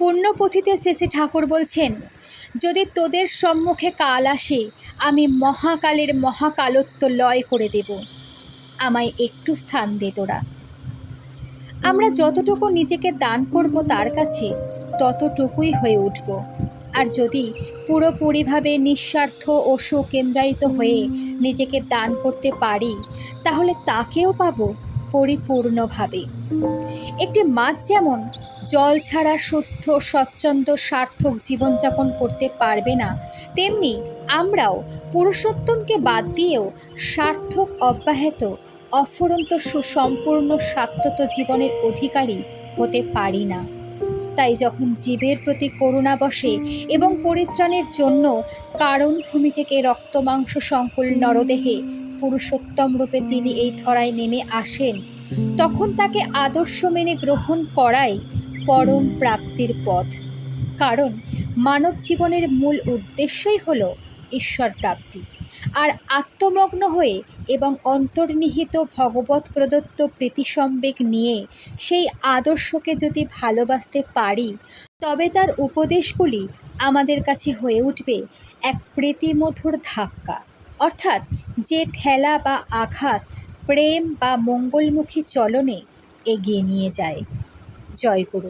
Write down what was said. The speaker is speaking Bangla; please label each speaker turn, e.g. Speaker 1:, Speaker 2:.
Speaker 1: পুণ্যপুঁথিতে শেষে ঠাকুর বলছেন, যদি তোদের সম্মুখে কাল আসে, আমি মহাকালের মহাকালত্ব লয় করে দেব। আমায় একটু স্থান দে তোরা। আমরা যতটুকু নিজেকে দান করব তার কাছে, ততটুকুই হয়ে উঠব। আর যদি পুরোপুরিভাবে নিঃস্বার্থ ও সুকেন্দ্রায়িত হয়ে নিজেকে দান করতে পারি, তাহলে তাকেও পাবো পরিপূর্ণভাবে। একটি মাছ যেমন জল ছাড়া সুস্থ, স্বচ্ছন্দ, সার্থক জীবনযাপন করতে পারবে না। তেমনি আমরাও পুরুষোত্তমকে বাদ দিয়েও সার্থক, অব্যাহত, অফুরন্ত, সুসম্পূর্ণ স্বাত্মত জীবনের অধিকারী হতে পারি না। তাই যখন জীবের প্রতি করুণা বসে এবং পরিত্রাণের জন্য কারণ ভূমি থেকে রক্তমাংস সংকুল নরদেহে পুরুষোত্তম রূপে তিনি এই ধরায় নেমে আসেন, তখন তাকে আদর্শ মেনে গ্রহণ করাই পরম প্রাপ্তির পথ। কারণ মানব জীবনের মূল উদ্দেশ্যই হলো ঈশ্বর প্রাপ্তি। আর আত্মমগ্ন হয়ে এবং অন্তর্নিহিত ভগবত প্রদত্ত প্রীতিসম্বেগ নিয়ে সেই আদর্শকে যদি ভালোবাসতে পারি, তবে তার উপদেশগুলি আমাদের কাছে হয়ে উঠবে এক প্রীতিমধুর ধাক্কা। অর্থাৎ যে ঠেলা বা আঘাত প্রেম বা মঙ্গলমুখী চলনে এগিয়ে নিয়ে যায়। জয় গুরু